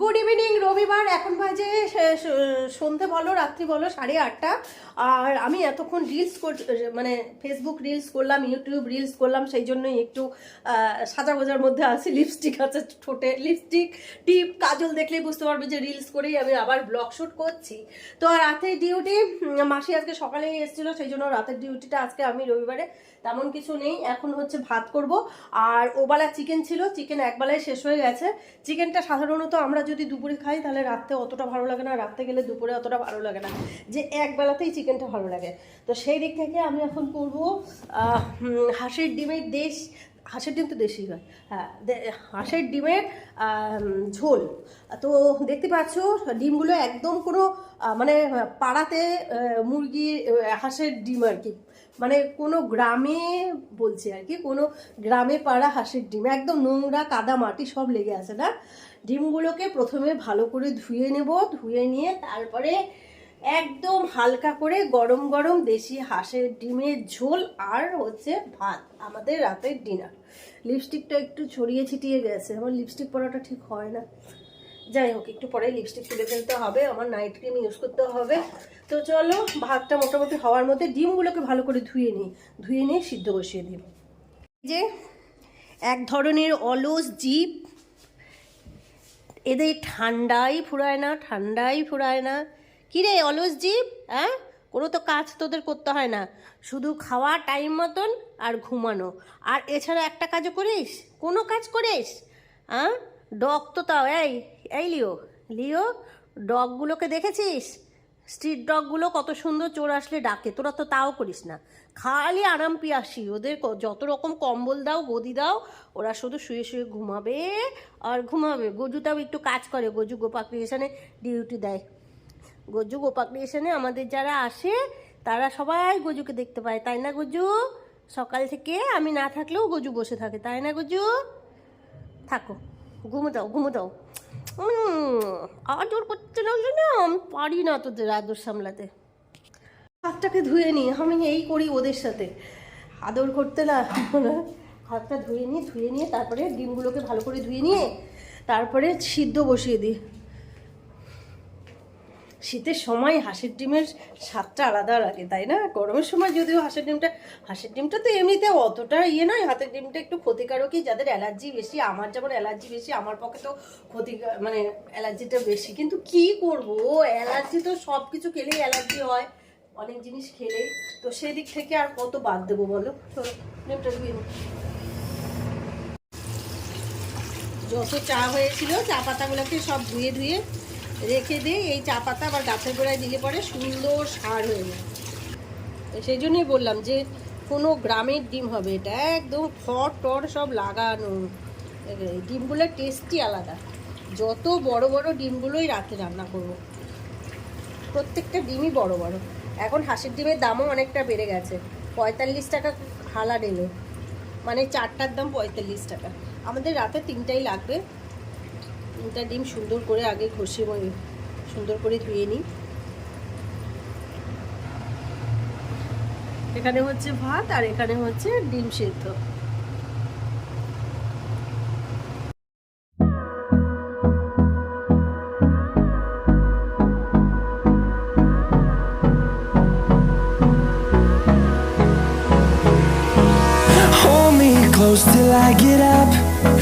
Good evening রবিবার। এখন বাজে সন্ধে বলো, রাত্রি বলো, সাড়ে আটটা। আর আমি এতক্ষণ রিলস কর মানে ফেসবুক রিলস করলাম ইউটিউব রিলস করলাম, সেই জন্যই একটু সাজা গোজার মধ্যে আছি। লিপস্টিক আছে ঠোঁটে। লিপস্টিক টিপ কাজল দেখলেই বুঝতে পারবে যে রিলস করেই আমি আবার ব্লগ শ্যুট করছি। তো রাতের ডিউটি মাসি আজকে সকালেই এসেছিল, সেই জন্য রাতের ডিউটিটা আজকে আমি রবিবারে তেমন কিছু নেই। এখন হচ্ছে ভাত করব। আর ওবেলা চিকেন ছিল চিকেন একবেলায় শেষ হয়ে গেছে। চিকেনটা সাধারণত আমরা যদি দুপুরে খাই, তাহলে রাত্রে অতটা ভালো লাগে না রাত্রে গেলে দুপুরে অতটা ভালো লাগে না। যে একবেলাতেই চিকেনটা ভালো লাগে। তো সেই দিক থেকে আমি এখন করব হাঁসের ডিমের দেশ হাঁসের ডিম তো দেশি হয়। হ্যাঁ হাঁসের ডিমের ঝোল। তো দেখতে পাচ্ছ, ডিমগুলো একদম কোনো মানে পাড়াতে মুরগি হাঁসের ডিম আর কি। মানে কোনো গ্রামে বলছি আর কি, কোনো গ্রামে পাড়া হাঁসের ডিম। একদম নোংরা, কাদা মাটি সব লেগে আছে না? ডিমগুলোকে প্রথমে ভালো করে ধুয়ে নেব, ধুয়ে নিয়ে তারপরে একদম হালকা করে গরম গরম দেশি হাঁসের ডিমের ঝোল আর হচ্ছে ভাত, আমাদের রাতের ডিনার লিপস্টিকটা একটু ছড়িয়ে ছিটিয়ে গেছে, আমার লিপস্টিক পরাটা ঠিক হয় না। যাই হোক, একটু পরে লিপস্টিক তুলে ফেলতে হবে, আমার নাইট ক্রিম ইউজ করতে হবে। তো চলো, ভাতটা মোটামুটি হওয়ার মধ্যে ডিমগুলোকে ভালো করে ধুয়ে নিই, ধুয়ে নিয়ে সিদ্ধ বসিয়ে দিই যে, এক ধরনের অলস জীব। এদের ঠান্ডাই ফুরায় না, ঠান্ডাই ফুরায় না। কিরে অলস জীব? হ্যাঁ? কোনো তো কাজ তোদের করতে হয় না। শুধু খাওয়া টাইম মতন আর ঘুমানো। আর এছাড়া একটা কাজও করিস? কোনো কাজ করিস? হ্যাঁ? ডগ তো তাও, এই এই লিও। লিও, ডগগুলোকে দেখেছিস? স্ট্রিট ডগগুলো কত সুন্দর চোর আসলে ডাকে। তোরা তো তাও করিস না। খালি আরাম পিয়াসি। ওদের যত রকম কম্বল দাও, গদি দাও, ওরা শুধু শুয়ে শুয়ে ঘুমাবে আর ঘুমাবে। গজুটাও একটু কাজ করে। গজু গোপা ক্রিয়েশনে ডিউটি দেয়। গজু গোপা ক্রিয়েশনে আমাদের যারা আসে, তারা সবাই গজুকে দেখতে পায়, তাই না গজু? সকাল থেকে আমি না থাকলেও গজু বসে থাকে, তাই না গজু? থাকো, ঘুমো দাও ঘুমো দাও। আদর করতে লাগলে না আমি পারি না তোদের আদর সামলাতে। হাতটাকে ধুয়ে নিই আমি এই করি ওদের সাথে। আদর করতে না হাতটা ধুয়ে নিয়ে ধুয়ে নিয়ে তারপরে ডিমগুলোকে ভালো করে ধুয়ে নিয়ে তারপরে সিদ্ধ বসিয়ে দিই। শীতের সময় হাঁসের ডিমের স্বাদটা আলাদা লাগে, তাই না? গরমের সময় যদিও হাঁসের ডিমটা হাঁসের ডিমটা তো এমনিতে অতটা ইয়ে নয়। হাতের ডিমটা একটু ক্ষতিকারকই, যাদের অ্যালার্জি বেশি, আমার যেমন অ্যালার্জি বেশি, আমার পক্ষে তো ক্ষতি মানে অ্যালার্জিটা বেশি। কিন্তু কি করব? অ্যালার্জি তো সব কিছু খেলেই অ্যালার্জি হয়, অনেক জিনিস খেলেই। তো সেদিক থেকে আর কত বাদ দেবো বলো? ডিমটা ধুয়ে যত চা হয়েছিল, চা পাতাগুলোকে সব ধুয়ে ধুয়ে রেখে দিয়ে এই চা পাতা আবার গাছের গোড়ায় দিলে পরে সুন্দর সার হয়ে যায়। সেই জন্যই বললাম যে কোনো গ্রামের ডিম হবে এটা, একদম খড় টড় সব লাগানো। ডিমগুলোর টেস্টই আলাদা। যত বড় বড় ডিমগুলোই রাতে রান্না করব। প্রত্যেকটা ডিমই বড় বড়। এখন হাঁসের ডিমের দামও অনেকটা বেড়ে গেছে। পঁয়তাল্লিশ টাকা হালা এলো মানে চারটার দাম পঁয়তাল্লিশ টাকা। আমাদের রাতে তিনটাই লাগবে। তিনটা ডিম সুন্দর করে আগে ঘষে সুন্দর করে ধুয়ে নিই এখানে হচ্ছে ভাত আর এখানে হচ্ছে ডিম সেদ্ধ till I get up.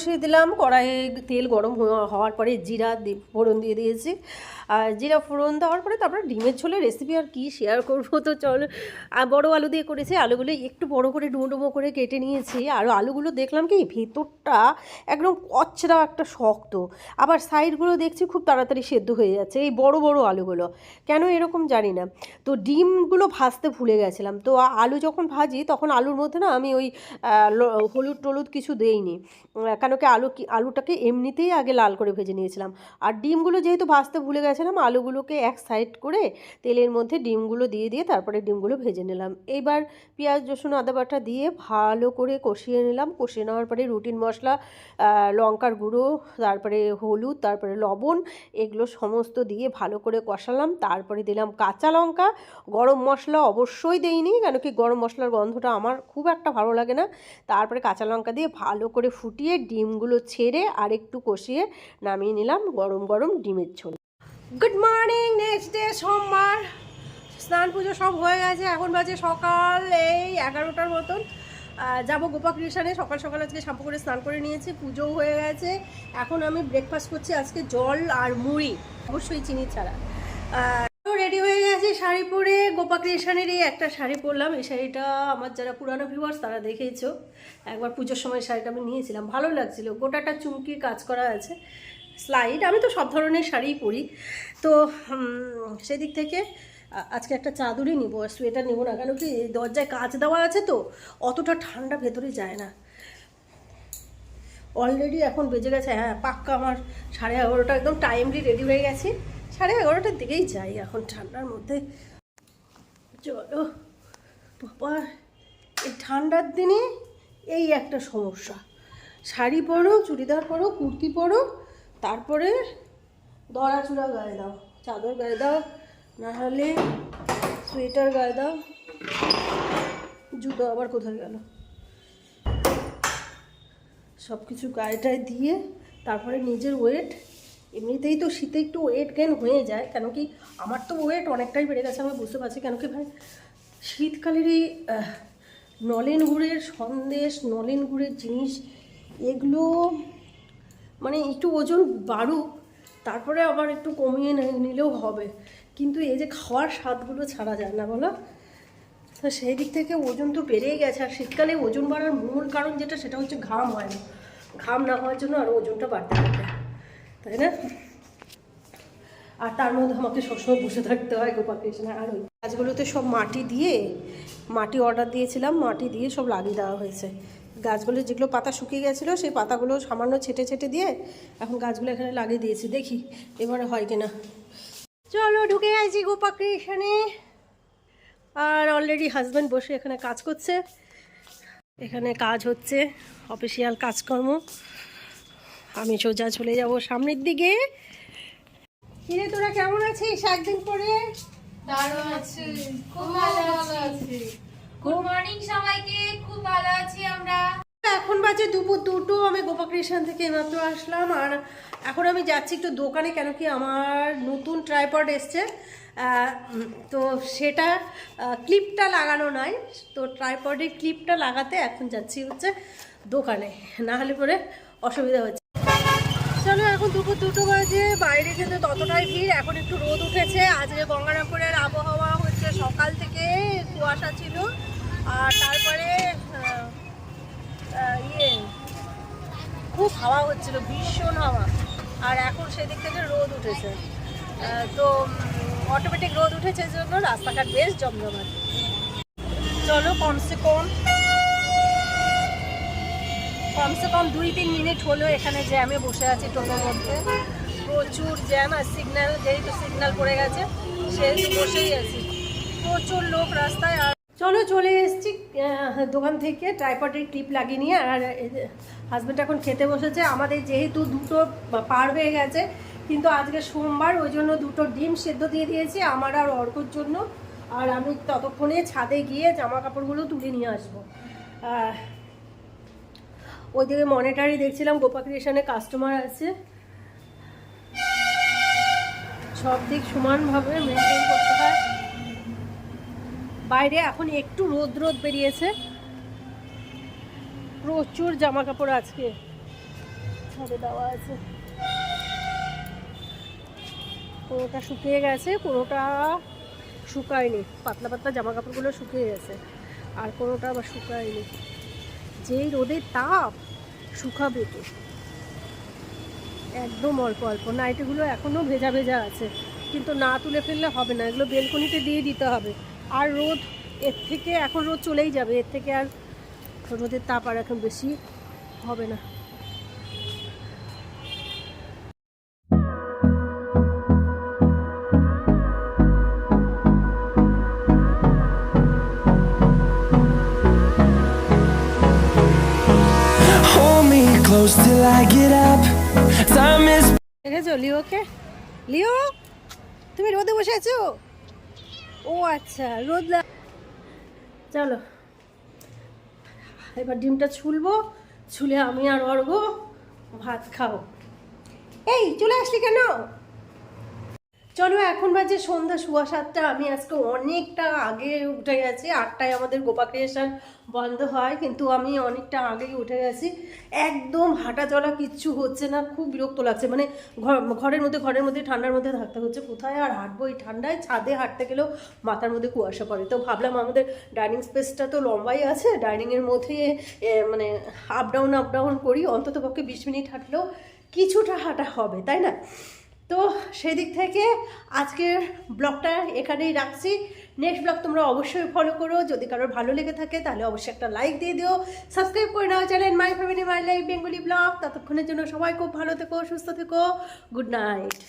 বসিয়ে দিলাম। কড়াইয়ে তেল গরম হওয়া- হওয়ার পরে জিরা ফোড়ন দিয়ে দিয়েছি। জিরা ফোড়ন দেওয়ার পরে তারপরে ডিমের ঝোলের রেসিপি আর কি শেয়ার করব। তো চলো বড় আলু দিয়ে করেছি, আলুগুলো একটু বড় করে ডুমো ডুমো করে কেটে নিয়েছি। আর আলুগুলো দেখলাম কি, ভেতরটা একদম কচরা একটা শক্ত। আবার সাইডগুলো দেখছি খুব তাড়াতাড়ি সেদ্ধ হয়ে যাচ্ছে, এই বড় বড় আলুগুলো। কেন এরকম জানি না। তো ডিমগুলো ভাজতে ভুলে গেছিলাম। তো আলু যখন ভাজি, তখন আলুর মধ্যে না আমি ওই হলুদ টলুদ কিছু দেইনি। কেন কি আলু আলুটাকে এমনিতেই আগে লাল করে ভেজে নিয়েছিলাম। আর ডিমগুলো যেহেতু ভাজতে ভুলে গেছিলাম আলুগুলোকে এক সাইড করে তেলের মধ্যে ডিমগুলো দিয়ে দিয়ে তারপরে ডিমগুলো ভেজে নিলাম। এইবার পেঁয়াজ, রসুন, আদা বাটা দিয়ে ভালো করে কষিয়ে নিলাম। কষিয়ে নেওয়ার পরে রুটিন মশলা লঙ্কার গুঁড়ো, তারপরে হলুদ, তারপরে লবণ, এগুলো সমস্ত দিয়ে ভালো করে কষালাম। তারপরে দিলাম কাঁচা লঙ্কা। গরম মশলা অবশ্যই দেইনি কেন কি গরম মশলার গন্ধটা আমার খুব একটা ভালো লাগে না। তারপরে কাঁচা লঙ্কা দিয়ে ভালো করে ফুটিয়ে ডিমগুলো ছেড়ে আর একটু কষিয়ে নামিয়ে নিলাম গরম গরম ডিমের ঝোল। গুড মর্নিং নেক্সট ডে সোমবার। স্নান পুজো সব হয়ে গেছে, এখন বাজে সকাল এই এগারোটার মতন। যাব গোপা কৃষানে সকাল সকাল আজকে শ্যাম্পু করে স্নান করে নিয়েছি, পুজোও হয়ে গেছে। এখন আমি ব্রেকফাস্ট করছি আজকে জল আর মুড়ি, অবশ্যই চিনি ছাড়া। রেডি হয়ে গেছে শাড়ি পরে গোপা ক্রিয়েশনেরই একটা শাড়ি পরলাম। এই শাড়িটা আমার যারা পুরানো ভিউয়ার্স তারা দেখেইছো। একবার পুজোর সময় শাড়িটা আমি নিয়েছিলাম, ভালো লাগছিল। গোটাটা চুমকির কাজ করা আছে। স্লাইড আমি তো সব ধরনের শাড়িই পরি। তো সেদিক থেকে আজকে একটা চাদরই নিব সোয়েটার নিব না, কেন কি দরজায় কাজ দেওয়া আছে তো, অতটা ঠান্ডা ভেতরে যায় না। অলরেডি এখন বেজে গেছে হ্যাঁ পাক্কা আমার সাড়ে এগারোটা, একদম টাইমলি রেডি হয়ে গেছি। সাড়ে এগারোটার দিকেই যাই এখন ঠান্ডার মধ্যে। চলো, বাবা, এই ঠান্ডার দিনে এই একটা সমস্যা। শাড়ি পরো, চুড়িদার পরো, কুর্তি পরো তারপরে দড়া চূড়া গায়ে দাও, চাদর গায়ে দাও, নাহলে সোয়েটার গায়ে দাও, জুতো আবার কোথায় গেল? সব কিছু গায়েটায় দিয়ে তারপরে নিজের ওয়েট এমনিতেই তো শীতে একটু ওয়েট গেন হয়ে যায়, কেন কি আমার তো ওয়েট অনেকটাই বেড়ে গেছে আমি বুঝতে পারছি, কেন কি ভাই? শীতকালের এই নলেন গুড়ের সন্দেশ, নলেন গুড়ের জিনিস, এগুলো মানে একটু ওজন বাড়ুক, তারপরে আবার একটু কমিয়ে নিলেও হবে। কিন্তু এই যে খাওয়ার স্বাদগুলো ছাড়া যায় না, বলো? তো সেই দিক থেকে ওজন তো বেড়েই গেছে। আর শীতকালে ওজন বাড়ার মূল কারণ যেটা, সেটা হচ্ছে ঘাম হয় না। ঘাম না হওয়ার জন্য আরও ওজনটা বাড়তে থাকে। তাই না? আর তার মধ্যে আমাকে সবসময় বসে থাকতে হয় গোপাল কৃষ্ণা আর ওই গাছগুলোতে সব মাটি দিয়ে, মাটি অর্ডার দিয়েছিলাম, মাটি দিয়ে সব লাগিয়ে দেওয়া হয়েছে। গাছগুলো যেগুলো পাতা শুকিয়ে গেছিল, সেই পাতাগুলো সামান্য ছেটে ছেটে দিয়ে এখন গাছগুলো এখানে লাগিয়ে দিয়েছি। দেখি এবারে হয় কিনা। চলো ঢুকে গেছি গোপা কৃষ্ণে আর অলরেডি হাজব্যান্ড বসে এখানে কাজ করছে। এখানে কাজ হচ্ছে অফিসিয়াল কাজকর্ম। আমি সোজা চলে যাব সামনের দিকে। কিরে, তোরা কেমন আছিস একদিন পরে? দারুণ আছি। খুব ভালো আছি। গুড মর্নিং সবাইকে। খুব ভালো আছি। এখন বাজে দুপুর দুটো, আমি গোপাকৃষ্ণ থেকে এইমাত্র আসলাম। আর এখন আমি যাচ্ছি একটু দোকানে, কেন কি আমার নতুন ট্রাইপড এসছে। তো সেটা ক্লিপটা লাগানো নাই। তো ট্রাইপডের ক্লিপটা লাগাতে এখন যাচ্ছি হচ্ছে দোকানে। না হলে পরে অসুবিধা হচ্ছে। চলো, এখন দুপুর দুটো বাজে, বাইরে কিন্তু ততটাই ভিড়। এখন একটু রোদ উঠেছে। আজকে গঙ্গারামপুরের আবহাওয়া হচ্ছে সকাল থেকে কুয়াশা ছিল। আর তারপরে ইয়ে খুব হাওয়া হচ্ছিল, ভীষণ হাওয়া। আর এখন সেদিক থেকে রোদ উঠেছে। তো অটোমেটিক রোদ উঠেছে জন্য রাস্তাঘাট বেশ জমজমাট। চলো, কমসে কম কমসে কম দুই তিন মিনিট হলো এখানে জ্যামে বসে আছি টোটোর মধ্যে। প্রচুর জ্যাম আর সিগন্যাল যেহেতু সিগন্যাল পড়ে গেছে, সেহেতু বসেই আছি। প্রচুর লোক রাস্তায় আর চলো চলে এসেছি দোকান থেকে। ট্রাইপডের ক্লিপ লাগিয়ে নিয়ে, আর হাজব্যান্ড এখন খেতে বসেছে। আমাদের যেহেতু দুটো পার হয়ে গেছে, কিন্তু আজকে সোমবার, ওই জন্য দুটো ডিম সেদ্ধ দিয়ে দিয়েছি, আমার আর অর্কর জন্য। আর আমি ততক্ষণে ছাদে গিয়ে জামা কাপড়গুলো তুলে নিয়ে আসব। ওইদিকে মনিটারি দেখছিলাম গোপা ক্রিয়েশনে কাস্টমার আছে। সব দিক সমানভাবে মেনটেন করতে হয়। বাইরে এখন একটু রোদ রোদ বেরিয়েছে। প্রচুর জামা কাপড় আজকে দেওয়া আছে। কোনোটা শুকিয়ে গেছে কোনোটা শুকায়নি। পাতলা পাতলা জামা কাপড়গুলো শুকিয়ে গেছে, আর কোনোটা আবার শুকায়নি। যেই রোদের তাপ, শুকাবে তো একদম অল্প অল্প। নাইটিগুলো এখনও ভেজা ভেজা আছে, কিন্তু না তুলে ফেললে হবে না। এগুলো বেলকনিতে দিয়ে দিতে হবে। আর রোদ এর থেকে এখন রোদ চলেই যাবে এর থেকে আর রোদের তাপ আর এখন বেশি হবে না। Till I get up. Time is দেখেছ লিওকে? লিও তুমি রোদে বসে আছো? ও আচ্ছা রোদ চলো। এবার ডিমটা ছুলবো ছুলে আমি আর অর্ঘ ভাত খাও এই চলে আসলি কেন? চলো, এখন বাজে সন্ধ্যা, সোয়া সাতটা। আমি আজকে অনেকটা আগে উঠে গেছি। আটটায় আমাদের গোপা ক্রিয়েশন বন্ধ হয়, কিন্তু আমি অনেকটা আগেই উঠে গেছি। একদম হাঁটা চলা কিচ্ছু হচ্ছে না, খুব বিরক্ত লাগছে। মানে ঘর- ঘরের মধ্যে ঘরের মধ্যে, ঠান্ডার মধ্যে থাকতে হচ্ছে। কোথায় আর হাঁটবো এই ঠান্ডায়? ছাদে হাঁটতে গেলেও মাথার মধ্যে কুয়াশা পড়ে। তো ভাবলাম আমাদের ডাইনিং স্পেসটা তো লম্বাই আছে। ডাইনিংয়ের মধ্যে মানে আপ ডাউন আপ ডাউন করি। অন্তত পক্ষে বিশ মিনিট হাঁটলেও কিছুটা হাঁটা হবে, তাই না? তো সেদিক থেকে আজকের ব্লগটা এখানেই রাখছি। নেক্সট ব্লগ তোমরা অবশ্যই ফলো করো। যদি কারোর ভালো লেগে থাকে, তাহলে অবশ্যই একটা লাইক দিয়ে দিও। সাবস্ক্রাইব করে নাও channel my family my life Bengali vlog ততক্ষণের জন্য সবাই খুব ভালো থেকো, সুস্থ থেকো। Good night